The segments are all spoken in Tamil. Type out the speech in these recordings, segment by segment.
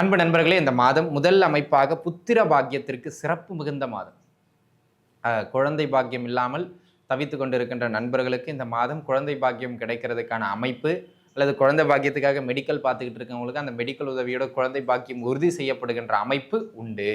அன்பு நண்பர்களே இந்த மாதம் முதல் அமைப்பாக புத்திர பாக்கியத்திற்கு சிறப்பு மிகுந்த மாதம். குழந்தை பாக்கியம் இல்லாமல் தவித்து கொண்டிருக்கின்ற நண்பர்களுக்கு இந்த மாதம் குழந்தை பாக்கியம் கிடைக்கிறதுக்கான அமைப்பு அல்லது குழந்தை பாக்கியத்துக்காக மெடிக்கல் பார்த்துக்கிட்டு இருக்கவங்களுக்கு அந்த மெடிக்கல் உதவியோட குழந்தை பாக்கியம் உறுதி செய்யப்படுகின்ற அமைப்பு உண்டு.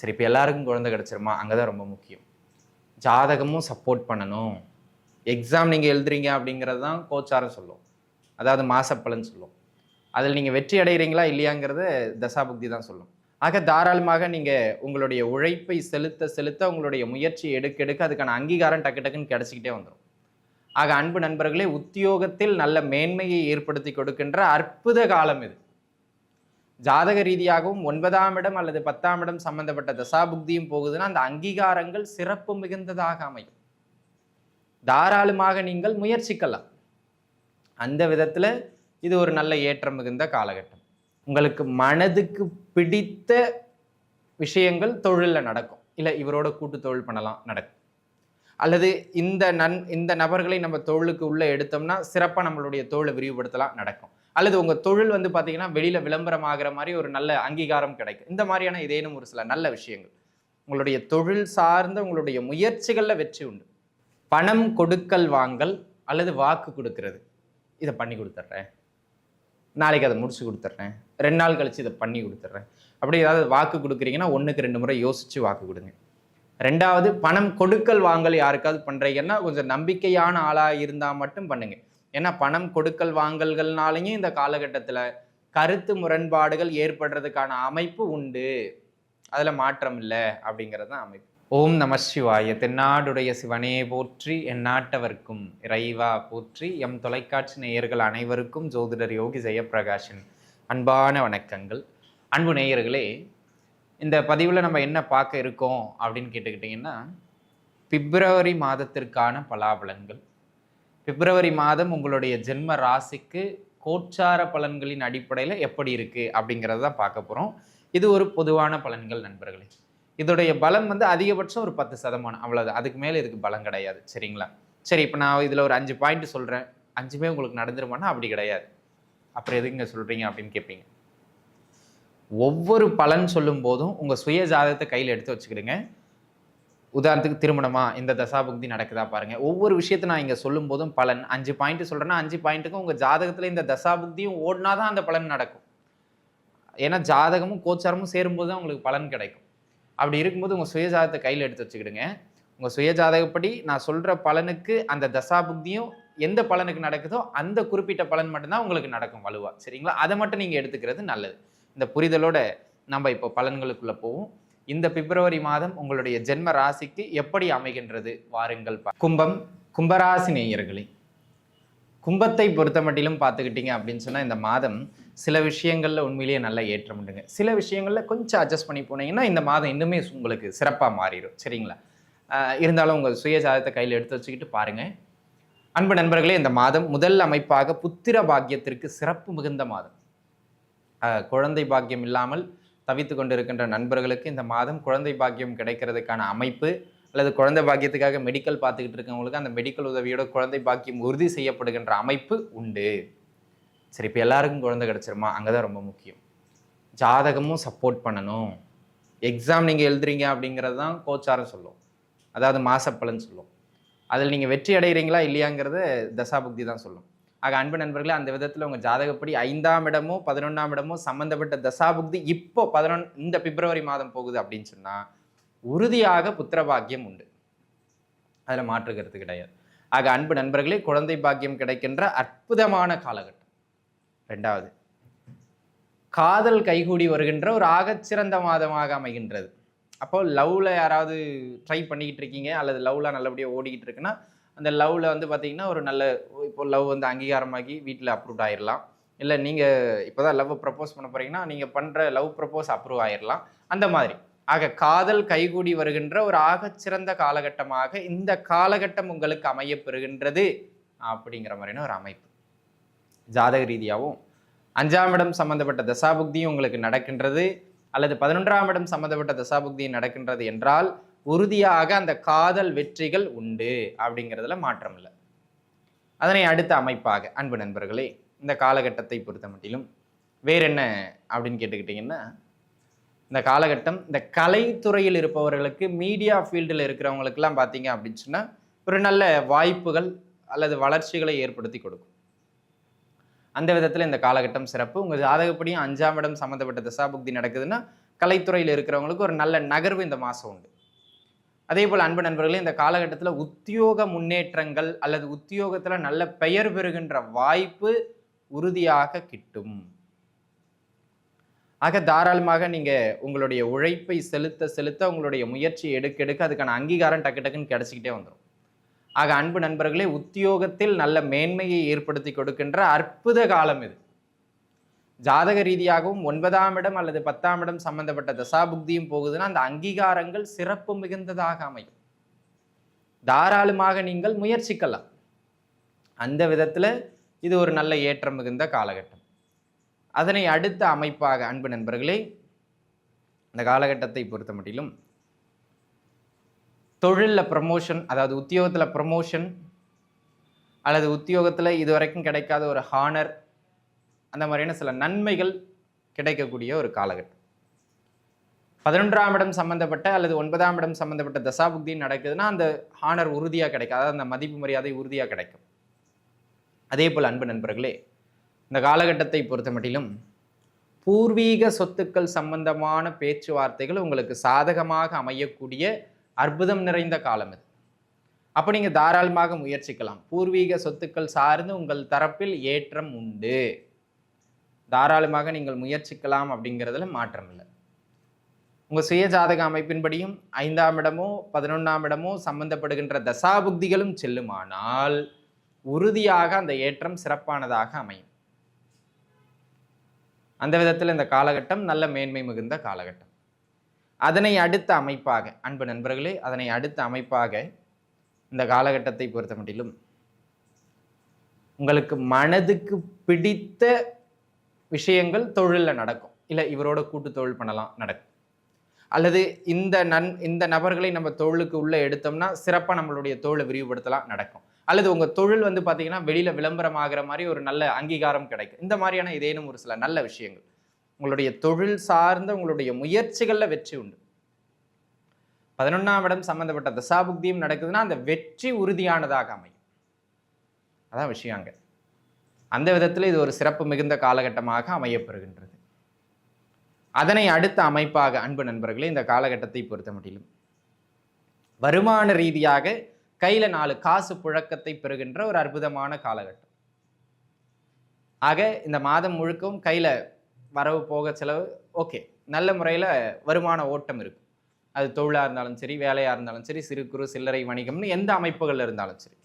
சரி இப்போ எல்லாருக்கும் குழந்தை கிடைச்சிருமா? அங்கே தான் ரொம்ப முக்கியம். ஜாதகமும் சப்போர்ட் பண்ணணும். எக்ஸாம் நீங்கள் எழுதுறீங்க அப்படிங்கிறது தான் கோச்சாரம் சொல்லும். அதாவது மாசப்பலன் சொல்லும். அதில் நீங்கள் வெற்றி அடைகிறீங்களா இல்லையாங்கிறத தசாபுக்தி தான் சொல்லும். ஆக தாராளமாக நீங்கள் உங்களுடைய உழைப்பை செலுத்த செலுத்த உங்களுடைய முயற்சி எடுக்க எடுக்க அதுக்கான அங்கீகாரம் டக்கு டக்குன்னு கிடச்சிக்கிட்டே வந்துடும் ஆக அன்பு நண்பர்களே உத்தியோகத்தில் நல்ல மேன்மையை ஏற்படுத்தி கொடுக்கின்ற அற்புத காலம் இது. ஜாதக ரீதியாகவும் ஒன்பதாம் இடம் அல்லது பத்தாம் இடம் சம்பந்தப்பட்ட தசாபுக்தியும் போகுதுன்னா அந்த அங்கீகாரங்கள் சிறப்பு மிகுந்ததாக அமையும். தாராளமாக நீங்கள் முயற்சிக்கலாம். அந்த விதத்தில் இது ஒரு நல்ல ஏற்றம் மிகுந்த காலகட்டம். உங்களுக்கு மனதுக்கு பிடித்த விஷயங்கள் தொழிலில் நடக்கும். இல்லை இவரோட கூட்டு தொழில் பண்ணலாம் நடக்கும். அல்லது இந்த நன் இந்த நபர்களை நம்ம தொழிலுக்கு உள்ளே எடுத்தோம்னா சிறப்பாக நம்மளுடைய தொழிலை விரிவுபடுத்தலாம் நடக்கும். அல்லது உங்கள் தொழில் வந்து பார்த்தீங்கன்னா வெளியில் விளம்பரம் ஆகிற மாதிரி ஒரு நல்ல அங்கீகாரம் கிடைக்கும். இந்த மாதிரியான இதேனும் ஒரு சில நல்ல விஷயங்கள். உங்களுடைய தொழில் சார்ந்த உங்களுடைய முயற்சிகளில் வெற்றி உண்டு. பணம் கொடுக்கல் வாங்கல் அல்லது வாக்கு கொடுக்கறது. இதை பண்ணி கொடுத்துட்றேன். நாளைக்கு அதை முடிச்சு கொடுத்துட்றேன். ரெண்டு நாள் கழிச்சு இதை பண்ணி கொடுத்துட்றேன். அப்படி ஏதாவது வாக்கு கொடுக்குறீங்கன்னா ஒன்றுக்கு ரெண்டு முறை யோசிச்சு வாக்கு கொடுங்க. ரெண்டாவது பணம் கொடுக்கல் வாங்கல் யாருக்காவது பண்ணுறீங்கன்னா கொஞ்சம் நம்பிக்கையான ஆளாக இருந்தால் மட்டும் பண்ணுங்க. ஏன்னா பணம் கொடுக்கல் வாங்கல்கள்னாலையும் இந்த காலகட்டத்தில் கருத்து முரண்பாடுகள் ஏற்படுறதுக்கான அமைப்பு உண்டு. அதில் மாற்றம் இல்லை அப்படிங்கிறது தான் அமைப்பு. ஓம் நம சிவாய. தென்னாடுடைய சிவனே போற்றி என் நாட்டவர்க்கும் இறைவா போற்றி எம் தொலைக்காட்சி நேயர்கள் அனைவருக்கும் ஜோதிடர் யோகி ஜெயப்பிரகாஷின் அன்பான வணக்கங்கள். அன்பு நேயர்களே இந்த பதிவில் நம்ம என்ன பார்க்க இருக்கோம் அப்படின்னு கேட்டுக்கிட்டிங்கன்னா பிப்ரவரி மாதத்திற்கான பலாபலன்கள். பிப்ரவரி மாதம் உங்களுடைய ஜென்ம ராசிக்கு கோச்சார பலன்களின் அடிப்படையில் எப்படி இருக்குது அப்படிங்கிறத தான் பார்க்க போகிறோம் இது ஒரு பொதுவான பலன்கள் நண்பர்களே. இதோடைய பலம் வந்து அதிகபட்சம் ஒரு பத்து சதமானம். அவ்வளோதான் அதுக்கு மேலே இதுக்கு பலம் கிடையாது. சரிங்களா? சரி இப்போ நான் இதில் ஒரு அஞ்சு பாயிண்ட் சொல்கிறேன் அஞ்சுமே உங்களுக்கு நடந்துருமானா? அப்படி கிடையாது. அப்புறம் எதுங்க சொல்கிறீங்க அப்படின்னு கேட்பீங்க ஒவ்வொரு பலன் சொல்லும் போதும் உங்கள் சுய ஜாதகத்தை கையில் எடுத்து வச்சுக்கிடுங்க. உதாரணத்துக்கு திருமணமா? இந்த தசாபுக்தி நடக்குதா பாருங்க. ஒவ்வொரு விஷயத்தை நான் இங்கே சொல்லும் போதும் பலன். அஞ்சு பாயிண்ட் சொல்கிறேன்னா அஞ்சு பாயிண்ட்டுக்கும் உங்கள் ஜாதகத்தில் இந்த தசாபுக்தியும் ஓடினா தான் அந்த பலன் நடக்கும். ஏன்னா ஜாதகமும் கோச்சாரமும் சேரும்போது தான் உங்களுக்கு பலன் கிடைக்கும். அப்படி இருக்கும்போது உங்கள் சுயஜாதகத்தை கையில் எடுத்து வச்சுக்கிடுங்க. உங்கள் சுயஜாதகப்படி நான் சொல்கிற பலனுக்கு அந்த தசாபுக்தியும் எந்த பலனுக்கு நடக்குதோ அந்த குறிப்பிட்ட பலன் மட்டும்தான் உங்களுக்கு நடக்கும் வலுவாக சரிங்களா? அதை மட்டும் நீங்கள் எடுத்துக்கிறது நல்லது. இந்த புரிதலோட நம்ம இப்போ பலன்களுக்குள்ளே போவோம். இந்த பிப்ரவரி மாதம் உங்களுடைய ஜென்ம ராசிக்கு எப்படி அமைகின்றது? வாருங்கள் கும்பம் கும்பராசி நேயர்களே. கும்பத்தை பொறுத்த மட்டிலும் பார்த்துக்கிட்டீங்க அப்படின்னு சொன்னால் இந்த மாதம் சில விஷயங்களில் உண்மையிலேயே நல்லா ஏற்றம் உண்டுங்க. சில விஷயங்களில் கொஞ்சம் அட்ஜஸ்ட் பண்ணி போனீங்கன்னா இந்த மாதம் இன்னுமே உங்களுக்கு சிறப்பாக மாறிடும். சரிங்களா? இருந்தாலும் உங்கள் சுய ஜாதகத்தை கையில் எடுத்து வச்சுக்கிட்டு பாருங்கள் அன்பு நண்பர்களே இந்த மாதம் முதல் அமைப்பாக புத்திர பாக்கியத்திற்கு சிறப்பு மிகுந்த மாதம். குழந்தை பாக்கியம் இல்லாமல் தவித்து கொண்டிருக்கின்ற நண்பர்களுக்கு இந்த மாதம் குழந்தை பாக்கியம் கிடைக்கிறதுக்கான அமைப்பு அல்லது குழந்தை பாக்கியத்துக்காக மெடிக்கல் பார்த்துக்கிட்டு இருக்கவங்களுக்கு அந்த மெடிக்கல் உதவியோட குழந்தை பாக்கியம் உறுதி செய்யப்படுகின்ற அமைப்பு உண்டு. சரி இப்போ எல்லாருக்கும் குழந்தை கிடச்சிருமா? அங்கே தான் ரொம்ப முக்கியம். ஜாதகமும் சப்போர்ட் பண்ணணும். எக்ஸாம் நீங்கள் எழுதுறீங்க அப்படிங்கிறது தான் கோச்சாரம் சொல்லும். அதாவது மாசப்பலன் சொல்லும். அதில் நீங்கள் வெற்றி அடைகிறீங்களா இல்லையாங்கிறது தசாபுக்தி தான் சொல்லும். ஆக அன்பு நண்பர்களே அந்த விதத்தில் உங்கள் ஜாதகப்படி ஐந்தாம் இடமோ பதினொன்றாம் இடமோ சம்மந்தப்பட்ட தசாபுக்தி இப்போ பதினொன் இந்த பிப்ரவரி மாதம் போகுது அப்படின்னு சொன்னால் உறுதியாக புத்திர பாக்கியம் உண்டு. அதில் மாற்றுக்கிறது கிடையாது. ஆக அன்பு நண்பர்களே குழந்தை பாக்கியம் கிடைக்கின்ற அற்புதமான காலகட்டம். ரெண்டாவது காதல் கைகூடி வருகின்ற ஒரு ஆகச்சிறந்த மாதமாக அமைகின்றது. அப்போ லவ்வில் யாராவது ட்ரை பண்ணிக்கிட்டு இருக்கீங்க அல்லது லவ்லாம் நல்லபடியாக ஓடிக்கிட்டு இருக்குன்னா அந்த லவ்வில் வந்து பார்த்தீங்கன்னா ஒரு நல்ல இப்போ லவ் வந்து அங்கீகாரமாகி வீட்டில் அப்ரூவ் ஆயிடலாம் இல்லை நீங்கள் இப்போ தான் லவ் ப்ரப்போஸ் பண்ண போகிறீங்கன்னா நீங்கள் பண்ணுற லவ் ப்ரப்போஸ் அப்ரூவ் ஆயிடலாம் அந்த மாதிரி. ஆக காதல் கைகூடி வருகின்ற ஒரு ஆகச்சிறந்த காலகட்டமாக இந்த காலகட்டம் உங்களுக்கு அமைய பெறுகின்றது அப்படிங்கிற மாதிரியான ஒரு அமைப்பு. ஜாதக ரீதியாகவும் அஞ்சாம் இடம் சம்பந்தப்பட்ட தசாபுக்தியும் உங்களுக்கு நடக்கின்றது அல்லது பதினொன்றாம் இடம் சம்பந்தப்பட்ட தசாபுக்தியும் நடக்கின்றது என்றால் உறுதியாக அந்த காதல் வெற்றிகள் உண்டு அப்படிங்கிறதுல மாற்றம் இல்லை. அதனை அடுத்த அமைப்பாக அன்பு நண்பர்களே இந்த காலகட்டத்தை பொறுத்த மட்டிலும் வேற என்ன அப்படின்னு கேட்டுக்கிட்டிங்கன்னா இந்த காலகட்டம் இந்த கலைத்துறையில் இருப்பவர்களுக்கு மீடியா ஃபீல்டில் இருக்கிறவங்களுக்கெல்லாம் பார்த்தீங்க அப்படின்னு சொன்னால் ஒரு நல்ல வாய்ப்புகள் அல்லது வளர்ச்சிகளை ஏற்படுத்தி கொடுக்கும். அந்த விதத்தில் இந்த காலகட்டம் சிறப்பு. உங்கள் ஜாதகப்படியும் அஞ்சாம் இடம் சம்மந்தப்பட்ட தசாபுக்தி நடக்குதுன்னா கலைத்துறையில் இருக்கிறவங்களுக்கு ஒரு நல்ல நகர்வு இந்த மாதம் உண்டு. அதே போல் அன்பு நண்பர்களே இந்த காலகட்டத்தில் உத்தியோக முன்னேற்றங்கள் அல்லது உத்தியோகத்தில் நல்ல பெயர் பெறுகின்ற வாய்ப்பு உறுதியாக கிட்டும். ஆக தாராளமாக நீங்கள் உங்களுடைய உழைப்பை செலுத்த செலுத்த உங்களுடைய முயற்சி எடுக்க எடுக்க அதுக்கான அங்கீகாரம் டக்கு டக்குன்னு கிடச்சிக்கிட்டே வந்துடும் ஆக அன்பு நண்பர்களே உத்தியோகத்தில் நல்ல மேன்மையை ஏற்படுத்தி கொடுக்கின்ற அற்புத காலம் இது. ஜாதக ரீதியாகவும் ஒன்பதாம் இடம் அல்லது பத்தாம் இடம் சம்பந்தப்பட்ட தசாபுக்தியும் போகுதுன்னா அந்த அங்கீகாரங்கள் சிறப்பு மிகுந்ததாக அமையும். தாராளமாக நீங்கள் முயற்சிக்கலாம். அந்த விதத்தில் இது ஒரு நல்ல ஏற்றம் மிகுந்த காலகட்டம். அதனை அடுத்த அமைப்பாக அன்பு நண்பர்களே இந்த காலகட்டத்தை பொறுத்த மட்டிலும் தொழிலில் ப்ரமோஷன் அதாவது உத்தியோகத்தில் ப்ரமோஷன் அல்லது உத்தியோகத்தில் இதுவரைக்கும் கிடைக்காத ஒரு ஹானர் அந்த மாதிரியான சில நன்மைகள் கிடைக்கக்கூடிய ஒரு காலகட்டம். பதினொன்றாம் இடம் சம்மந்தப்பட்ட அல்லது ஒன்பதாம் இடம் சம்மந்தப்பட்ட தசாபுக்தி நடக்குதுன்னா அந்த ஹானர் உறுதியாக கிடைக்கும் அதாவது அந்த மதிப்பு மரியாதை உறுதியாக கிடைக்கும். அதே போல் அன்பு நண்பர்களே இந்த காலகட்டத்தை பொறுத்த மட்டிலும் பூர்வீக சொத்துக்கள் சம்பந்தமான பேச்சுவார்த்தைகள் உங்களுக்கு சாதகமாக அமையக்கூடிய அற்புதம் நிறைந்த காலம் இது அப்போ நீங்கள் தாராளமாக முயற்சிக்கலாம். பூர்வீக சொத்துக்கள் சார்ந்து உங்கள் தரப்பில் ஏற்றம் உண்டு. தாராளமாக நீங்கள் முயற்சிக்கலாம் அப்படிங்கிறதுல மாற்றம் இல்லை. உங்கள் சுய ஜாதக அமைப்பின்படியும் ஐந்தாம் இடமோ பதினொன்றாம் இடமோ சம்பந்தப்படுகின்ற தசாபுக்திகளும் செல்லுமானால் உறுதியாக அந்த ஏற்றம் சிறப்பானதாக அமையும். அந்த விதத்தில் இந்த காலகட்டம் நல்ல மேன்மை மிகுந்த காலகட்டம். அதனை அடுத்த அமைப்பாக அன்பு நண்பர்களே அதனை அடுத்த அமைப்பாக இந்த காலகட்டத்தை பொறுத்த மட்டிலும் உங்களுக்கு மனதுக்கு பிடித்த விஷயங்கள் தொழிலில் நடக்கும். இல்லை இவரோட கூட்டு தொழில் பண்ணலாம் நடக்கும். அல்லது இந்த நன் இந்த நபர்களை நம்ம தொழிலுக்கு உள்ளே எடுத்தோம்னா சிறப்பாக நம்மளுடைய தோலை விரிவுபடுத்தலாம் நடக்கும். அல்லது உங்கள் தொழில் வந்து பார்த்தீங்கன்னா வெளியில் விளம்பரம் ஆகிற மாதிரி ஒரு நல்ல அங்கீகாரம் கிடைக்கும். இந்த மாதிரியான இதேனும் ஒரு சில நல்ல விஷயங்கள். உங்களுடைய தொழில் சார்ந்த உங்களுடைய முயற்சிகளில் வெற்றி உண்டு. பதினொன்றாம் இடம் சம்மந்தப்பட்ட தசாபுக்தியும் நடக்குதுன்னா அந்த வெற்றி உறுதியானதாக அமையும். அதான் விஷயம் அங்கே. அந்த விதத்தில் இது ஒரு சிறப்பு மிகுந்த காலகட்டமாக அமையப்பெறுகின்றது. அதனை அடுத்த அமைப்பாக அன்பு நண்பர்களே இந்த காலகட்டத்தை பொறுத்த முடியும் வருமான ரீதியாக கையில் நாலு காசு புழக்கத்தை பெறுகின்ற ஒரு அற்புதமான காலகட்டம். ஆக இந்த மாதம் முழுக்கவும் கையில் வரவு போக செலவு ஓகே நல்ல முறையில் வருமான ஓட்டம் இருக்கும். அது தொழிலாக இருந்தாலும் சரி வேலையாக இருந்தாலும் சரி சிறு குறு சில்லறை வணிகம்னு எந்த அமைப்புகள் இருந்தாலும் சரி.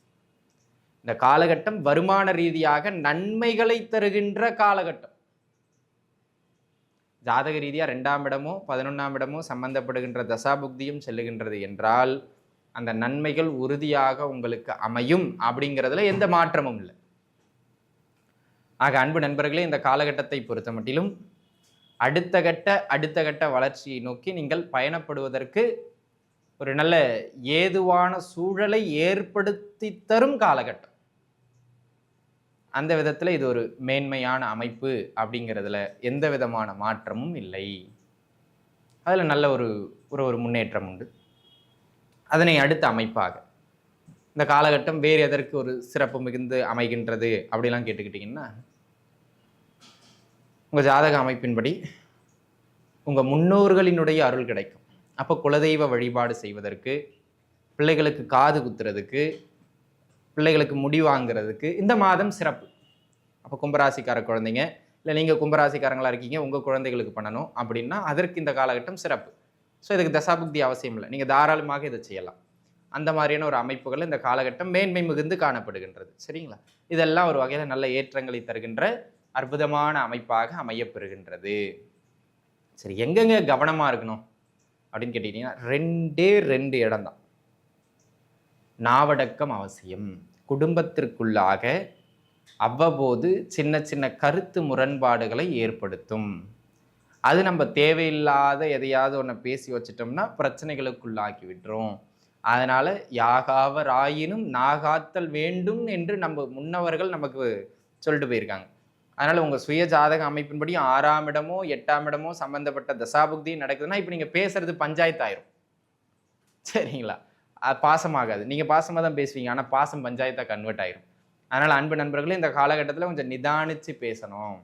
இந்த காலகட்டம் வருமான ரீதியாக நன்மைகளை தருகின்ற காலகட்டம். ஜாதக ரீதியாக ரெண்டாம் இடமோ பதினொன்றாம் இடமோ சம்பந்தப்படுகின்ற தசாபுக்தியும் செல்லுகின்றது என்றால் அந்த நன்மைகள் உறுதியாக உங்களுக்கு அமையும் அப்படிங்கிறதுல எந்த மாற்றமும் இல்லை. ஆக அன்பு நண்பர்களே இந்த காலகட்டத்தை பொறுத்த மட்டிலும் அடுத்த கட்ட அடுத்த கட்ட வளர்ச்சியை நோக்கி நீங்கள் பயணப்படுவதற்கு ஒரு நல்ல ஏதுவான சூழலை ஏற்படுத்தி தரும் காலகட்டம். அந்த விதத்தில் இது ஒரு மேன்மையான அமைப்பு அப்படிங்கிறதுல எந்த விதமான மாற்றமும் இல்லை. அதில் நல்ல ஒரு ஒரு ஒரு முன்னேற்றம் உண்டு. அதனை அடுத்த அமைப்பாக. இந்த காலகட்டம் வேறு எதற்கு ஒரு சிறப்பு மிகுந்து அமைகின்றது? அப்படிலாம் கேட்டுக்கிட்டிங்கன்னா உங்கள் ஜாதக அமைப்பின்படி உங்கள் முன்னோர்களினுடைய அருள் கிடைக்கும். அப்போ குலதெய்வ வழிபாடு செய்வதற்கு பிள்ளைகளுக்கு காது குத்துறதுக்கு பிள்ளைகளுக்கு முடி வாங்குறதுக்கு இந்த மாதம் சிறப்பு. அப்போ கும்பராசிக்கார குழந்தைங்க இல்லை நீங்கள் கும்பராசிக்காரங்களாக இருக்கீங்க உங்கள் குழந்தைகளுக்கு பண்ணணும் அப்படின்னா அதற்கு இந்த காலகட்டம் சிறப்பு. ஸோ இதுக்கு தசாபுக்தி அவசியம் இல்லை. நீங்கள் தாராளமாக இதை செய்யலாம். அந்த மாதிரியான ஒரு அமைப்புகள் இந்த காலகட்டம் மேன்மை மிகுந்து காணப்படுகின்றது. சரிங்களா? இதெல்லாம் ஒரு வகையில் நல்ல ஏற்றங்களை தருகின்ற அற்புதமான அமைப்பாக அமையப்பெறுகின்றது. சரி எங்கெங்க கவனமாக இருக்கணும் அப்படின்னு கேட்டிங்கன்னா ரெண்டே ரெண்டு இடம்தான் நாவடக்கம் அவசியம். குடும்பத்திற்குள்ளாக அவ்வப்போது சின்ன சின்ன கருத்து முரண்பாடுகளை ஏற்படுத்தும். அது நம்ம தேவையில்லாத எதையாவது ஒன்று பேசி வச்சிட்டோம்னா பிரச்சனைகளுக்குள்ளாக்கி விட்டுரும். அதனால் யாகாவர் ஆயினும் நாகாத்தல் வேண்டும் என்று நம்ம முன்னவர்கள் நமக்கு சொல்லிட்டு போயிருக்காங்க. அதனால் உங்கள் சுய ஜாதக அமைப்பின்படி ஆறாம் இடமோ எட்டாம் இடமோ சம்மந்தப்பட்ட தசாபுக்தி நடக்குதுன்னா இப்போ நீங்கள் பேசுறது பஞ்சாயத்து ஆயிரும். சரிங்களா? அது பாசமாகாது. நீங்கள் பாசமாக தான் பேசுவீங்க. ஆனால் பாசம் பஞ்சாயத்தாக கன்வெர்ட் ஆயிரும். அதனால் அன்பு நண்பர்களே இந்த காலகட்டத்தில் கொஞ்சம் நிதானித்து பேசணும்.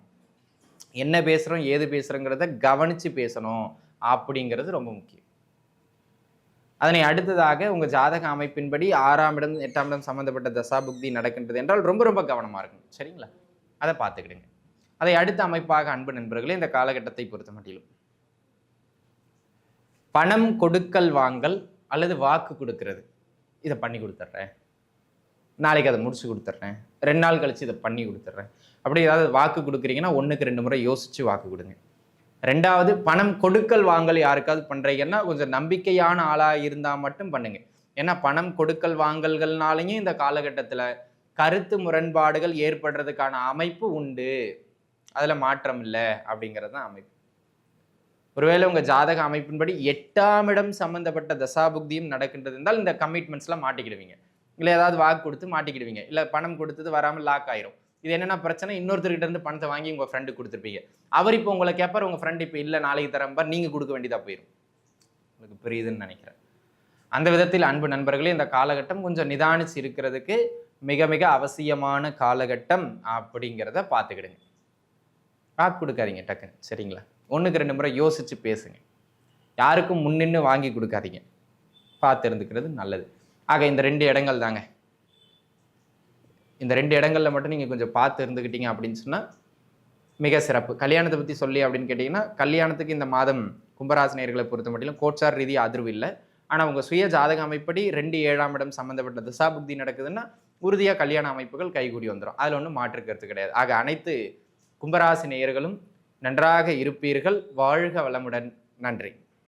என்ன பேசுகிறோம் ஏது பேசுகிறோங்கிறத கவனித்து பேசணும் அப்படிங்கிறது ரொம்ப முக்கியம். அதனை அடுத்ததாக உங்கள் ஜாதக அமைப்பின்படி ஆறாம் இடம் எட்டாம் இடம் சம்மந்தப்பட்ட தசாபுக்தி நடக்கின்றது என்றால் ரொம்ப ரொம்ப கவனமாக இருக்கும் சரிங்களா? அதை பார்த்துக்கிடுங்க. அதை அடுத்த அமைப்பாக அன்பு நண்பர்களே இந்த காலகட்டத்தை பொறுத்த மட்டிலும். பணம் கொடுக்கல் வாங்கல் அல்லது வாக்கு கொடுக்கிறது. இதை பண்ணி கொடுத்துட்றேன். நாளைக்கு அதை முடிச்சு கொடுத்துட்றேன். ரெண்டு நாள் கழிச்சு இதை பண்ணி கொடுத்துட்றேன். அப்படி ஏதாவது வாக்கு கொடுக்குறீங்கன்னா ஒன்றுக்கு ரெண்டு முறை யோசிச்சு வாக்கு கொடுங்க. ரெண்டாவது பணம் கொடுக்கல் வாங்கல் யாருக்காவது பண்ணுறீங்கன்னா கொஞ்சம் நம்பிக்கையான ஆளாக இருந்தால் மட்டும் பண்ணுங்க. ஏன்னா பணம் கொடுக்கல் வாங்கல்கள்னாலையும் இந்த காலகட்டத்தில் கருத்து முரண்பாடுகள் ஏற்படுறதுக்கான அமைப்பு உண்டு. அதில் மாற்றம் இல்லை அப்படிங்கிறது தான் அமைப்பு. ஒருவேளை உங்கள் ஜாதக அமைப்பின்படி எட்டாம் இடம் சம்மந்தப்பட்ட தசாபுக்தியும் நடக்கின்றது இருந்தால் இந்த கமிட்மெண்ட்ஸ்லாம் மாட்டிக்கிடுவீங்க. இல்லை ஏதாவது வாக்கு கொடுத்து மாட்டிக்கிடுவீங்க. இல்லை பணம் கொடுத்தது வராமல் லாக் ஆயிரும். இது என்னென்ன பிரச்சனை? இன்னொருத்தர்கிட்ட இருந்து பணத்தை வாங்கி உங்கள் ஃப்ரெண்டு கொடுத்துருப்பீங்க. அவர் இப்போ உங்களை கேட்பார் உங்கள் ஃப்ரெண்டு இப்போ இல்லை நாளைக்கு தரம்பார் நீங்கள் கொடுக்க வேண்டியதாக போயிடும் உங்களுக்கு புரியுதுன்னு நினைக்கிறேன். அந்த விதத்தில் அன்பு நண்பர்களே இந்த காலகட்டம் கொஞ்சம் நிதானிச்சு இருக்கிறதுக்கு மிக மிக அவசியமான காலகட்டம் அப்படிங்கிறத பார்த்துக்கிடுங்க. வாக்கு கொடுக்காதீங்க டக்குன்னு. சரிங்களா? ஒன்றுக்கு ரெண்டு முறை யோசித்து பேசுங்க. யாருக்கும் முன்னின்னு வாங்கி கொடுக்காதீங்க. பார்த்து இருந்துக்கிறது நல்லது. ஆக இந்த ரெண்டு இடங்கள் தாங்க. இந்த ரெண்டு இடங்களில் மட்டும் நீங்கள் கொஞ்சம் பார்த்து இருந்துக்கிட்டீங்க அப்படின்னு சொன்னால் மிக சிறப்பு. கல்யாணத்தை பற்றி சொல்லி அப்படின்னு கேட்டிங்கன்னா கல்யாணத்துக்கு இந்த மாதம் கும்பராசினியர்களை பொறுத்த மட்டிலும் கோச்சார் ரீதி அதிர்வு இல்லை. ஆனால் உங்கள் சுய ஜாதக அமைப்படி ரெண்டு ஏழாம் இடம் சம்மந்தப்பட்ட திசாபுக்தி நடக்குதுன்னா உறுதியாக கல்யாண அமைப்புகள் கைகூடி வந்துடும் அதில் ஒன்றும் மாற்று கருத்து கிடையாது. ஆக அனைத்து கும்பராசி நேயர்களும் நன்றாக இருப்பீர்கள். வாழ்க வளமுடன். நன்றி.